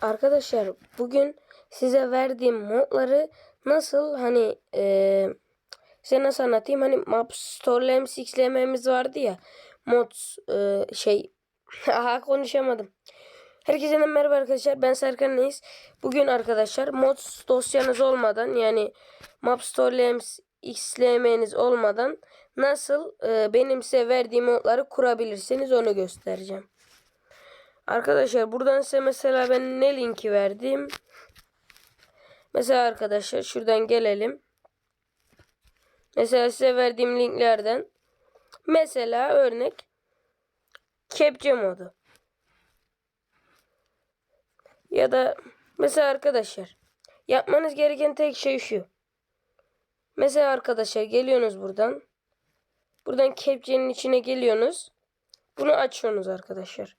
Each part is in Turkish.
Arkadaşlar bugün size verdiğim modları nasıl hani eee size nasıl anlatayım hani map story'lerimiz x'lememiz vardı ya mod eee, şey aha konuşamadım. Herkese merhaba arkadaşlar ben Serkan Reis. Bugün arkadaşlar mod dosyanız olmadan yani map story'lerimiz x'lemeniz olmadan nasıl eee, benim size verdiğim modları kurabilirsiniz onu göstereceğim. Arkadaşlar buradan size mesela ben ne linki verdim? Mesela arkadaşlar şuradan gelelim. Mesela size verdiğim linklerden mesela örnek kepçe modu. Ya da mesela arkadaşlar yapmanız gereken tek şey şu. Mesela arkadaşlar geliyorsunuz buradan. Buradan kepçenin içine geliyorsunuz. Bunu açıyorsunuz arkadaşlar.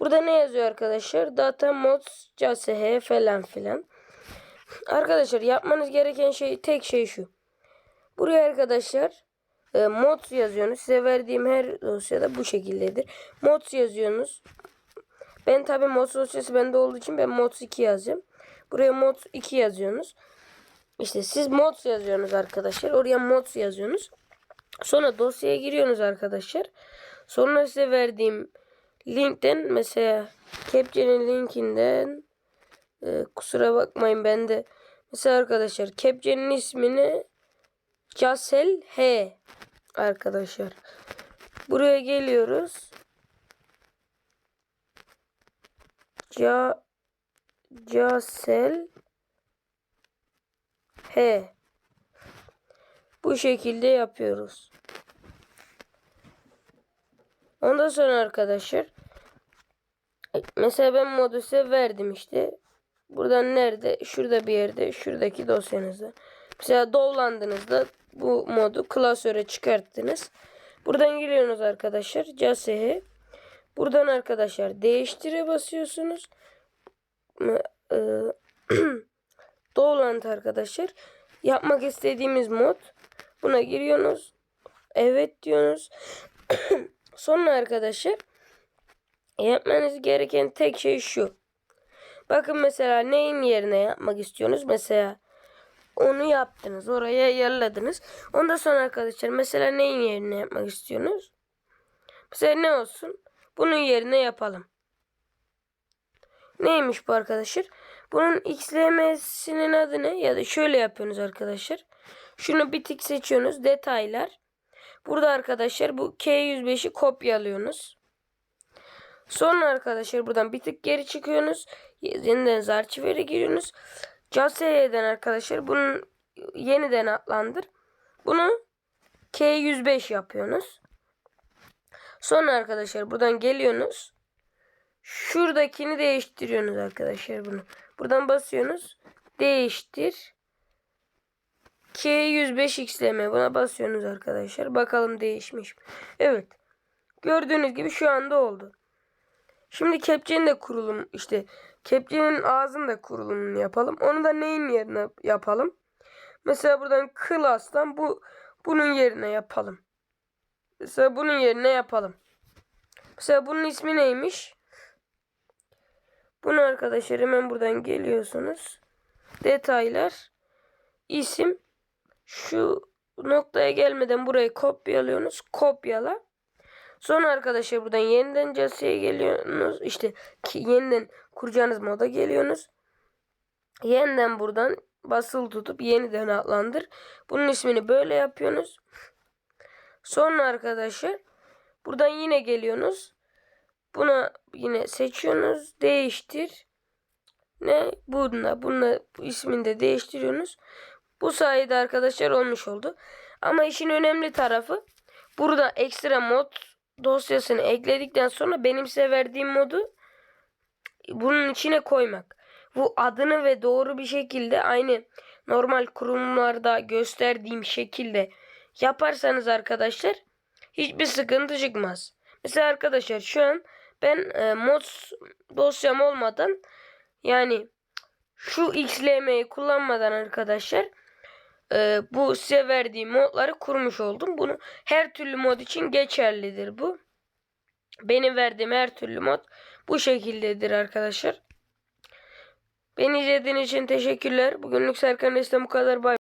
Burada ne yazıyor arkadaşlar? Data mods CSH falan filan. Arkadaşlar yapmanız gereken şey tek şey şu. Buraya arkadaşlar e, mods yazıyorsunuz. Size verdiğim her dosyada bu şekildedir. Mods yazıyorsunuz. Ben tabi mods dosyası bende olduğu için ben mods 2 yazacağım. Buraya mods 2 yazıyorsunuz. İşte siz mods yazıyorsunuz arkadaşlar. Oraya mods yazıyorsunuz. Sonra dosyaya giriyorsunuz arkadaşlar. Sonra size verdiğim linkten mesela Kepçe'nin linkinden e, kusura bakmayın ben de mesela arkadaşlar Kepçe'nin ismini Casel H arkadaşlar. Buraya geliyoruz. Ca Casel H bu şekilde yapıyoruz. Ondan sonra arkadaşlar mesela ben modu size verdim işte. Buradan nerede? Şurada bir yerde. Şuradaki dosyanızda. Mesela dolandığınızda bu modu klasöre çıkarttınız. Buradan giriyorsunuz arkadaşlar. CSH. Buradan arkadaşlar değiştire basıyorsunuz. Dolant arkadaşlar. Yapmak istediğimiz mod. Buna giriyorsunuz. Evet diyorsunuz. Sonra arkadaşlar yapmanız gereken tek şey şu. Bakın mesela neyin yerine yapmak istiyorsunuz? Mesela onu yaptınız. Oraya ayarladınız. Ondan sonra arkadaşlar mesela neyin yerine yapmak istiyorsunuz? Mesela ne olsun? Bunun yerine yapalım. Neymiş bu arkadaşlar? Bunun xlm'sinin adı ne? Ya da şöyle yapıyorsunuz arkadaşlar. Şunu bir tık seçiyorsunuz. Detaylar. Burada arkadaşlar bu K105'i kopyalıyorsunuz. Sonra arkadaşlar buradan bir tık geri çıkıyorsunuz. Yeniden arşivere giriyorsunuz. CSH'den arkadaşlar bunun yeniden adlandır. Bunu K105 yapıyorsunuz. Sonra arkadaşlar buradan geliyorsunuz. Şuradakini değiştiriyorsunuz arkadaşlar bunu. Buradan basıyorsunuz. Değiştir. K105xlm buna basıyorsunuz arkadaşlar. Bakalım değişmiş mi? Evet. Gördüğünüz gibi şu anda oldu. Şimdi kepçenin de kurulum işte kepçenin ağzının da kurulumunu yapalım. Onu da neyin yerine yapalım? Mesela buradan class'tan bu bunun yerine yapalım. Mesela bunun yerine yapalım. Mesela bunun ismi neymiş? Bunu arkadaşlar hemen buradan geliyorsunuz. Detaylar isim şu noktaya gelmeden burayı kopyalıyorsunuz. Kopyala. Sonra arkadaşlar buradan yeniden CS'ye geliyorsunuz. İşte ki yeniden kuracağınız moda geliyorsunuz. Yeniden buradan basılı tutup yeniden adlandır. Bunun ismini böyle yapıyorsunuz. Sonra arkadaşlar buradan yine geliyorsunuz. Buna yine seçiyorsunuz. Değiştir. Ne? Bununla, bununla bu ismini de değiştiriyorsunuz. Bu sayede arkadaşlar olmuş oldu. Ama işin önemli tarafı burada ekstra mod dosyasını ekledikten sonra benim size verdiğim modu bunun içine koymak. Bu adını ve doğru bir şekilde aynı normal kurumlarda gösterdiğim şekilde yaparsanız arkadaşlar hiçbir sıkıntı çıkmaz. Mesela arkadaşlar şu an ben e, mod dosyam olmadan yani şu xlm'yi kullanmadan arkadaşlar e, bu size verdiğim modları kurmuş oldum. Bunu her türlü mod için geçerlidir bu. Benim verdiğim her türlü mod bu şekildedir arkadaşlar. Beni izlediğin için teşekkürler. Bugünlük Serkan Reis'ten bu kadar. Bay